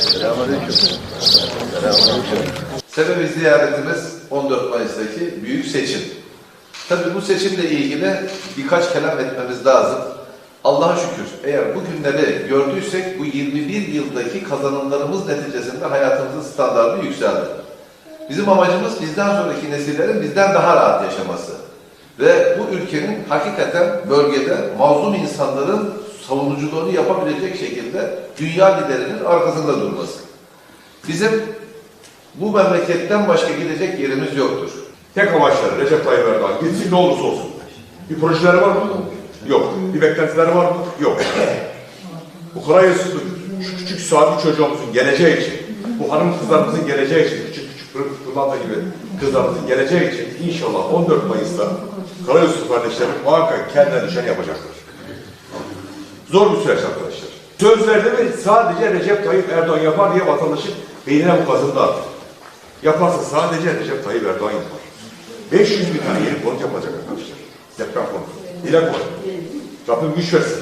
Selamünaleyküm. Selamünaleyküm. Sebebi ziyaretimiz 14 Mayıs'taki büyük seçim. Tabi bu seçimle ilgili birkaç kelam etmemiz lazım. Allah'a şükür eğer bu günleri gördüysek bu 21 yıldaki kazanımlarımız neticesinde hayatımızın standartı yükseldi. Bizim amacımız bizden sonraki nesillerin bizden daha rahat yaşaması ve bu ülkenin hakikaten bölgede mazlum insanların savunuculuğunu yapabilecek şekilde dünya liderinin arkasında durması. Bizim bu memleketten başka gidecek yerimiz yoktur. Tek amaçları Recep Tayyip Erdoğan gitsin ne olursa olsun. Bir projeleri var mı? Yok. Bir beklentileri var mı? Yok. Bu Karayazı'nın şu küçük saatli çocuğumuzun geleceği için, bu hanım kızlarımızın geleceği için, küçük küçük Pır- pırlanta gibi kızlarımızın geleceği için inşallah 14 Mayıs'ta Karayazı kardeşlerim muhakkak kendilerine düşen yapacaklar. Zor bir süreç arkadaşlar. Sözlerde mi sadece Recep Tayyip Erdoğan yapar diye vatandaşın beynine bu kazındı artık. Yaparsa sadece Recep Tayyip Erdoğan yapar. 500 bin tane yeni konut yapacak arkadaşlar. Deprem konutu. Dile konu. Rabbim güç versin.